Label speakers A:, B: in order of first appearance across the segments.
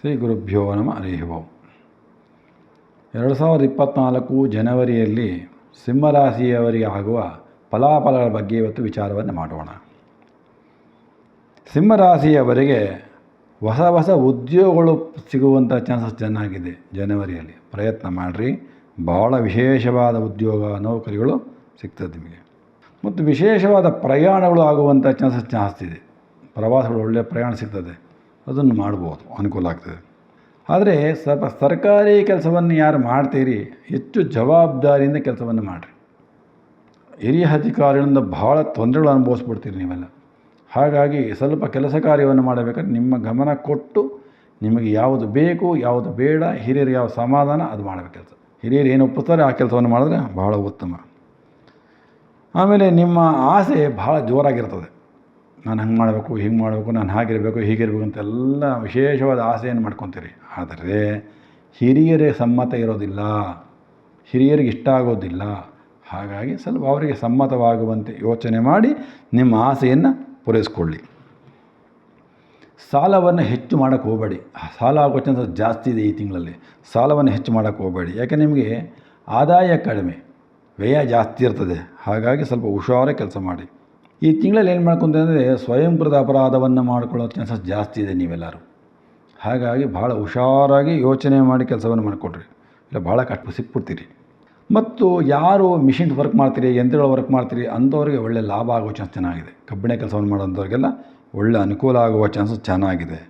A: ಶ್ರೀ ಗುರುಭ್ಯೋ ನಮ. ಹರಿ ಓಂ. ಎರಡು ಸಾವಿರದ ಇಪ್ಪತ್ತ್ನಾಲ್ಕು ಜನವರಿಯಲ್ಲಿ ಸಿಂಹರಾಶಿಯವರಿಗೆ ಆಗುವ ಫಲಾಫಲಗಳ ಬಗ್ಗೆ ಇವತ್ತು ವಿಚಾರವನ್ನು ಮಾಡೋಣ. ಸಿಂಹರಾಶಿಯವರಿಗೆ ಹೊಸ ಹೊಸ ಉದ್ಯೋಗಗಳು ಸಿಗುವಂಥ ಚಾನ್ಸಸ್ ಚೆನ್ನಾಗಿದೆ ಜನವರಿಯಲ್ಲಿ. ಪ್ರಯತ್ನ ಮಾಡಿರಿ. ಭಾಳ ವಿಶೇಷವಾದ ಉದ್ಯೋಗ, ನೌಕರಿಗಳು ಸಿಗ್ತದೆ ನಿಮಗೆ. ಮತ್ತು ವಿಶೇಷವಾದ ಪ್ರಯಾಣಗಳು ಆಗುವಂಥ ಚಾನ್ಸಸ್ ಜಾಸ್ತಿ ಇದೆ. ಪ್ರವಾಸಗಳು ಒಳ್ಳೆಯ ಪ್ರಯಾಣ ಸಿಗ್ತದೆ. ಅದನ್ನು ಮಾಡ್ಬೋದು, ಅನುಕೂಲ ಆಗ್ತದೆ. ಆದರೆ ಸ್ವಲ್ಪ ಸರ್ಕಾರಿ ಕೆಲಸವನ್ನು ಯಾರು ಮಾಡ್ತೀರಿ? ಹೆಚ್ಚು ಜವಾಬ್ದಾರಿಯಿಂದ ಕೆಲಸವನ್ನು ಮಾಡಿರಿ. ಹಿರಿಯ ಅಧಿಕಾರಿಗಳಿಂದ ಭಾಳ ತೊಂದರೆಗಳು ಅನುಭವಿಸ್ಬಿಡ್ತೀರಿ ನೀವೆಲ್ಲ. ಹಾಗಾಗಿ ಸ್ವಲ್ಪ ಕೆಲಸ ಕಾರ್ಯವನ್ನು ಮಾಡಬೇಕಾದ್ರೆ ನಿಮ್ಮ ಗಮನ ಕೊಟ್ಟು ನಿಮಗೆ ಯಾವುದು ಬೇಕು, ಯಾವುದು ಬೇಡ ಹಿರಿಯರು ಯಾವ ಸಮಾಧಾನ, ಅದು ಮಾಡಬೇಕು ಕೆಲಸ. ಹಿರಿಯರು ಏನು ಒಪ್ಪುತ್ತಾರೆ, ಆ ಕೆಲಸವನ್ನು ಮಾಡಿದ್ರೆ ಬಹಳ ಉತ್ತಮ. ಆಮೇಲೆ ನಿಮ್ಮ ಆಸೆ ಭಾಳ ಜೋರಾಗಿರ್ತದೆ. ನಾನು ಹಂಗೆ ಮಾಡಬೇಕು, ಹಿಂಗೆ ಮಾಡಬೇಕು, ನಾನು ಹಾಗಿರಬೇಕು, ಹೀಗಿರಬೇಕು ಅಂತೆಲ್ಲ ವಿಶೇಷವಾದ ಆಸೆಯನ್ನು ಮಾಡ್ಕೊತೀರಿ. ಆದರೆ ಹಿರಿಯರೇ ಸಮ್ಮತ ಇರೋದಿಲ್ಲ, ಹಿರಿಯರಿಗೆ ಇಷ್ಟ ಆಗೋದಿಲ್ಲ. ಹಾಗಾಗಿ ಸ್ವಲ್ಪ ಅವರಿಗೆ ಸಮ್ಮತವಾಗುವಂತೆ ಯೋಚನೆ ಮಾಡಿ ನಿಮ್ಮ ಆಸೆಯನ್ನು ಪೂರೈಸ್ಕೊಳ್ಳಿ. ಸಾಲವನ್ನು ಹೆಚ್ಚು ಮಾಡೋಕ್ಕೆ ಹೋಗಬೇಡಿ. ಸಾಲ ಆಗೋ ಚಾನ್ಸಸ್ ಜಾಸ್ತಿ ಇದೆ ಈ ತಿಂಗಳಲ್ಲಿ. ಸಾಲವನ್ನು ಹೆಚ್ಚು ಮಾಡೋಕ್ಕೆ ಹೋಗಬೇಡಿ. ಯಾಕೆ ನಿಮಗೆ ಆದಾಯ ಕಡಿಮೆ, ವ್ಯಯ ಜಾಸ್ತಿ ಇರ್ತದೆ. ಹಾಗಾಗಿ ಸ್ವಲ್ಪ ಹುಷಾರೇ ಕೆಲಸ ಮಾಡಿ. ಈ ತಿಂಗಳಲ್ಲಿ ಏನು ಮಾಡ್ಕೊಂತಂದರೆ ಸ್ವಯಂಕೃತ ಅಪರಾಧವನ್ನು ಮಾಡ್ಕೊಳ್ಳೋ ಚಾನ್ಸಸ್ ಜಾಸ್ತಿ ಇದೆ ನೀವೆಲ್ಲರೂ. ಹಾಗಾಗಿ ಭಾಳ ಹುಷಾರಾಗಿ ಯೋಚನೆ ಮಾಡಿ ಕೆಲಸವನ್ನು ಮಾಡಿಕೊಡ್ರಿ. ಇಲ್ಲ ಭಾಳ ಕಷ್ಟ ಸಿಕ್ಬಿಡ್ತೀರಿ. ಮತ್ತು ಯಾರು ಮಿಷಿನ್ ವರ್ಕ್ ಮಾಡ್ತೀರಿ, ಯಂತ್ರಗಳ ವರ್ಕ್ ಮಾಡ್ತೀರಿ, ಅಂಥವ್ರಿಗೆ ಒಳ್ಳೆ ಲಾಭ ಆಗೋ ಚಾನ್ಸ್ ಚೆನ್ನಾಗಿದೆ. ಕಬ್ಬಿಣ ಕೆಲಸವನ್ನು ಮಾಡೋಂಥವ್ರಿಗೆಲ್ಲ ಒಳ್ಳೆ ಅನುಕೂಲ ಆಗುವ ಚಾನ್ಸಸ್ ಚೆನ್ನಾಗಿದೆ.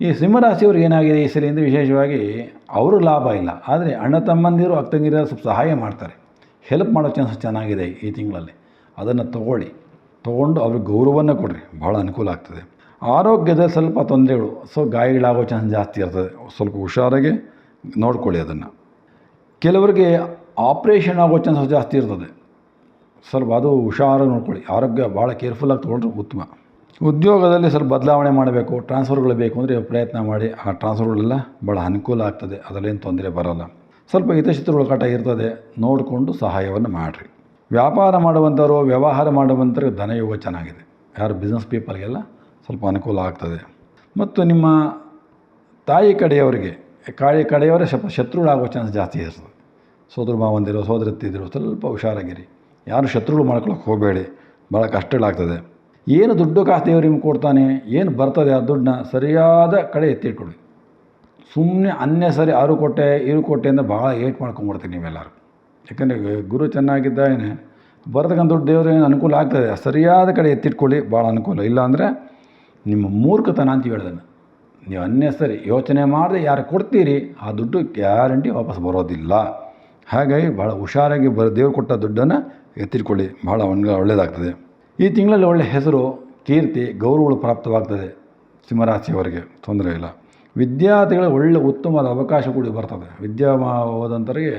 A: ಈ ಸಿಂಹರಾಶಿಯವ್ರಿಗೆ ಏನಾಗಿದೆ? ಈ ಅಂದರೆ ವಿಶೇಷವಾಗಿ ಅವರು ಲಾಭ ಇಲ್ಲ. ಆದರೆ ಅಣ್ಣ ತಮ್ಮಂದಿರು ಅಕ್ಕಂದಿರು ಸ್ವಲ್ಪ ಸಹಾಯ ಮಾಡ್ತಾರೆ. ಹೆಲ್ಪ್ ಮಾಡೋ ಚಾನ್ಸಸ್ ಚೆನ್ನಾಗಿದೆ ಈ ತಿಂಗಳಲ್ಲಿ. ಅದನ್ನು ತಗೊಳ್ಳಿ. ತೊಗೊಂಡು ಅವ್ರಿಗೆ ಗೌರವವನ್ನು ಕೊಡಿರಿ. ಭಾಳ ಅನುಕೂಲ ಆಗ್ತದೆ. ಆರೋಗ್ಯದ ಸ್ವಲ್ಪ ತೊಂದರೆಗಳು ಸೊ ಗಾಯಗಳಾಗೋ ಚಾನ್ಸ್ ಜಾಸ್ತಿ ಇರ್ತದೆ. ಸ್ವಲ್ಪ ಹುಷಾರಾಗಿ ನೋಡ್ಕೊಳ್ಳಿ ಅದನ್ನು. ಕೆಲವರಿಗೆ ಆಪ್ರೇಷನ್ ಆಗೋ ಚಾನ್ಸ್ ಜಾಸ್ತಿ ಇರ್ತದೆ. ಸ್ವಲ್ಪ ಅದು ಹುಷಾರಾಗಿ ನೋಡ್ಕೊಳ್ಳಿ. ಆರೋಗ್ಯ ಭಾಳ ಕೇರ್ಫುಲ್ಲಾಗಿ ತೊಗೊಂಡ್ರೆ ಉತ್ತಮ. ಉದ್ಯೋಗದಲ್ಲಿ ಸ್ವಲ್ಪ ಬದಲಾವಣೆ ಮಾಡಬೇಕು. ಟ್ರಾನ್ಸ್ಫರ್ಗಳು ಬೇಕು ಅಂದರೆ ಪ್ರಯತ್ನ ಮಾಡಿ. ಆ ಟ್ರಾನ್ಸ್ಫರ್ಗಳೆಲ್ಲ ಭಾಳ ಅನುಕೂಲ ಆಗ್ತದೆ. ಅದರಲ್ಲೇನು ತೊಂದರೆ ಬರೋಲ್ಲ. ಸ್ವಲ್ಪ ಹಿತಶತ್ರುಗಳ ಕಟ ಇರ್ತದೆ. ನೋಡಿಕೊಂಡು ಸಹಾಯವನ್ನು ಮಾಡಿರಿ. ವ್ಯಾಪಾರ ಮಾಡುವಂಥವರು, ವ್ಯವಹಾರ ಮಾಡುವಂಥವ್ರಿಗೆ ಧನಯೋಗ ಚೆನ್ನಾಗಿದೆ. ಯಾರು ಬಿಸ್ನೆಸ್ ಪೀಪಲ್ಗೆಲ್ಲ ಸ್ವಲ್ಪ ಅನುಕೂಲ ಆಗ್ತದೆ. ಮತ್ತು ನಿಮ್ಮ ತಾಯಿ ಕಡೆಯವರಿಗೆ, ಕಾಳಿ ಕಡೆಯವರೇ ಸ್ವಲ್ಪ ಶತ್ರುಗಳಾಗೋ ಚಾನ್ಸ್ ಜಾಸ್ತಿ ಇರ್ತದೆ. ಸೋದರ ಮಾವಂದಿರು ಸೋದರತ್ತಿದ್ರು ಸ್ವಲ್ಪ ಹುಷಾರಾಗಿರಿ. ಯಾರು ಶತ್ರುಗಳು ಮಾಡ್ಕೊಳಕ್ಕೆ ಹೋಗಬೇಡಿ. ಭಾಳ ಕಷ್ಟಗಳಾಗ್ತದೆ. ಏನು ದುಡ್ಡು ಕಾಸು ನಿಮ್ಗೆ ಕೊಡ್ತಾನೆ, ಏನು ಬರ್ತದೆ ಆ ದುಡ್ಡನ್ನ ಸರಿಯಾದ ಕಡೆ ಎತ್ತಿಟ್ಕೊಡಿ. ಸುಮ್ಮನೆ ಅನ್ಯ ಸರಿ ಆರು ಕೊಟ್ಟೆ ಇರು ಕೊಟ್ಟೆ ಅಂತ ಭಾಳ ಏಟ್ ಮಾಡ್ಕೊಂಬಿಡ್ತೀರಿ ನೀವೆಲ್ಲರೂ. ಯಾಕಂದರೆ ಗುರು ಚೆನ್ನಾಗಿದ್ದಾಗೇ ಬರ್ತಕ್ಕಂಥ ದುಡ್ಡು ದೇವರು ಏನು ಅನುಕೂಲ ಆಗ್ತದೆ ಸರಿಯಾದ ಕಡೆ ಎತ್ತಿಟ್ಕೊಳ್ಳಿ, ಭಾಳ ಅನುಕೂಲ. ಇಲ್ಲಾಂದರೆ ನಿಮ್ಮ ಮೂರ್ಖತನ ಅಂತ ಹೇಳ್ದನ್ನು ನೀವು ಅನ್ನೆಸರಿ ಯೋಚನೆ ಮಾಡದೆ ಯಾರು ಕೊಡ್ತೀರಿ, ಆ ದುಡ್ಡು ಗ್ಯಾರಂಟಿ ವಾಪಸ್ ಬರೋದಿಲ್ಲ. ಹಾಗಾಗಿ ಭಾಳ ಹುಷಾರಾಗಿ ಬರೋ ದೇವ್ರು ಕೊಟ್ಟ ದುಡ್ಡನ್ನು ಎತ್ತಿಟ್ಕೊಳ್ಳಿ. ಭಾಳ ಒಣಗ ಒಳ್ಳೆಯದಾಗ್ತದೆ ಈ ತಿಂಗಳಲ್ಲಿ ಒಳ್ಳೆಯ ಹೆಸರು, ಕೀರ್ತಿ, ಗೌರವಗಳು ಪ್ರಾಪ್ತವಾಗ್ತದೆ ಸಿಂಹರಾಶಿಯವರಿಗೆ. ತೊಂದರೆ ಇಲ್ಲ. ವಿದ್ಯಾರ್ಥಿಗಳಿಗೆ ಒಳ್ಳೆ ಉತ್ತಮವಾದ ಅವಕಾಶ ಕೂಡ ಬರ್ತದೆ. ವಿದ್ಯಾ ಹೋದಂಥವ್ರಿಗೆ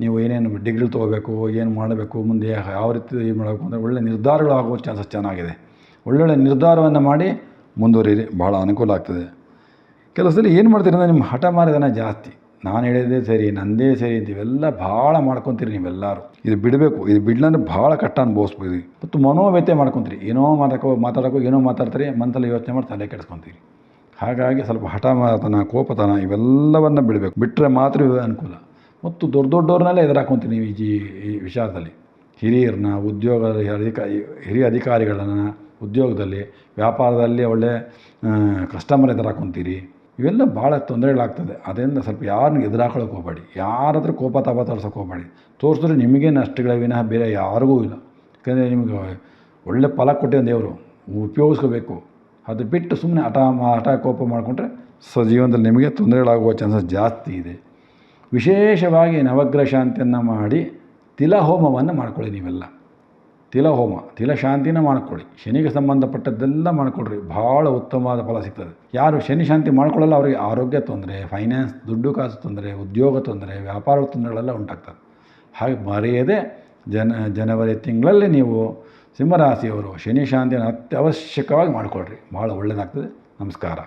A: ನೀವು ಏನೇನು ಡಿಗ್ರಿ ತೊಗೋಬೇಕು, ಏನು ಮಾಡಬೇಕು, ಮುಂದೆ ಯಾವ ರೀತಿ ಏನು ಮಾಡಬೇಕು ಅಂದರೆ ಒಳ್ಳೆಯ ನಿರ್ಧಾರಗಳು ಆಗುವ ಚಾನ್ಸಸ್ ಚೆನ್ನಾಗಿದೆ. ಒಳ್ಳೊಳ್ಳೆ ನಿರ್ಧಾರವನ್ನು ಮಾಡಿ ಮುಂದುವರಿಯಿರಿ ಭಾಳ ಅನುಕೂಲ ಆಗ್ತದೆ. ಕೆಲಸದಲ್ಲಿ ಏನು ಮಾಡ್ತೀರಿ ಅಂದರೆ ನಿಮ್ಮ ಹಠ ಮಾರಿದನ ಜಾಸ್ತಿ. ನಾನು ಹೇಳಿದ್ದೇ ಸರಿ, ನಂದೇ ಸರಿ ಅಂತೀವೆಲ್ಲ ಭಾಳ ಮಾಡ್ಕೊತೀರಿ ನೀವೆಲ್ಲರೂ. ಇದು ಬಿಡಬೇಕು, ಇದು ಬಿಡ್ಲಂದ್ರೆ ಭಾಳ ಕಟ್ಟ ಅನುಭವಿಸ್ಬೋದು. ಮತ್ತು ಮನೋವ್ಯತೆ ಮಾಡ್ಕೊತೀರಿ. ಏನೋ ಮಾತಾಡೋ ಮಾತಾಡೋಕ್ಕೋ ಏನೋ ಮಾತಾಡ್ತೀರಿ ಮನಸ್ಸಲ್ಲಿ ಯೋಚನೆ ಮಾಡಿ ತಲೆ ಕೆಡಿಸ್ಕೊತೀರಿ. ಹಾಗಾಗಿ ಸ್ವಲ್ಪ ಹಠಮಾತನ ಕೋಪತನ ಇವೆಲ್ಲವನ್ನು ಬಿಡಬೇಕು. ಬಿಟ್ಟರೆ ಮಾತ್ರ ಅನುಕೂಲ. ಮತ್ತು ದೊಡ್ಡ ದೊಡ್ಡವ್ರನ್ನೆಲ್ಲ ಎದುರಾಕೊತೀನಿ ಈ ಈ ವಿಚಾರದಲ್ಲಿ. ಹಿರಿಯರನ್ನ, ಉದ್ಯೋಗ ಅಧಿಕ ಹಿರಿಯ ಅಧಿಕಾರಿಗಳನ್ನು ಉದ್ಯೋಗದಲ್ಲಿ, ವ್ಯಾಪಾರದಲ್ಲಿ ಒಳ್ಳೆ ಕಸ್ಟಮರ್ ಎದುರಾಕೊಂತೀರಿ. ಇವೆಲ್ಲ ಭಾಳ ತೊಂದರೆಗಳಾಗ್ತದೆ. ಅದರಿಂದ ಸ್ವಲ್ಪ ಯಾರನ್ನ ಎದುರಾಕೊಳ್ಳೋಕೆ ಹೋಗಬೇಡಿ. ಯಾರ ಹತ್ರ ಕೋಪ ತಾಪ ತೋರ್ಸೋಕೆ ಹೋಗಬೇಡಿ. ತೋರಿಸಿದ್ರೆ ನಿಮಗೆ ನಷ್ಟಗಳ ವಿನಃ ಬೇರೆ ಯಾರಿಗೂ ಇಲ್ಲ. ಯಾಕಂದರೆ ನಿಮಗೆ ಒಳ್ಳೆ ಫಲ ಕೊಟ್ಟಿದ್ದ ದೇವರು. ಉಪಯೋಗಿಸ್ಕೋಬೇಕು. ಅದು ಬಿಟ್ಟು ಸುಮ್ಮನೆ ಹಠ ಹಠ ಕೋಪ ಮಾಡಿಕೊಂಡ್ರೆ ಸೊ ಜೀವನದಲ್ಲಿ ನಿಮಗೆ ತೊಂದರೆಗಳಾಗುವ ಚಾನ್ಸಸ್ ಜಾಸ್ತಿ ಇದೆ. ವಿಶೇಷವಾಗಿ ನವಗ್ರಹ ಶಾಂತಿಯನ್ನು ಮಾಡಿ ತಿಲಹೋಮವನ್ನು ಮಾಡ್ಕೊಳ್ಳಿ ನೀವೆಲ್ಲ. ತಿಲಹೋಮ, ತಿಲಶಾಂತಿನ ಮಾಡ್ಕೊಳ್ಳಿ. ಶನಿಗೆ ಸಂಬಂಧಪಟ್ಟದ್ದೆಲ್ಲ ಮಾಡ್ಕೊಳ್ರಿ. ಭಾಳ ಉತ್ತಮವಾದ ಫಲ ಸಿಗ್ತದೆ. ಯಾರು ಶನಿ ಶಾಂತಿ ಮಾಡ್ಕೊಳ್ಳಲ್ಲ, ಅವರಿಗೆ ಆರೋಗ್ಯ ತೊಂದರೆ ಫೈನಾನ್ಸ್ ದುಡ್ಡು ಕಾಸು ತೊಂದರೆ, ಉದ್ಯೋಗ ತೊಂದರೆ, ವ್ಯಾಪಾರ ತೊಂದರೆಗಳೆಲ್ಲ ಉಂಟಾಗ್ತದೆ. ಹಾಗೆ ಮರೆಯದೆ ಜನ, ಜನವರಿ ತಿಂಗಳಲ್ಲಿ ನೀವು ಸಿಂಹರಾಶಿಯವರು ಶನಿ ಶಾಂತಿಯನ್ನು ಅತ್ಯವಶ್ಯಕವಾಗಿ ಮಾಡಿಕೊಳ್ರಿ. ಭಾಳ ಒಳ್ಳೆಯದಾಗ್ತದೆ ನಮಸ್ಕಾರ.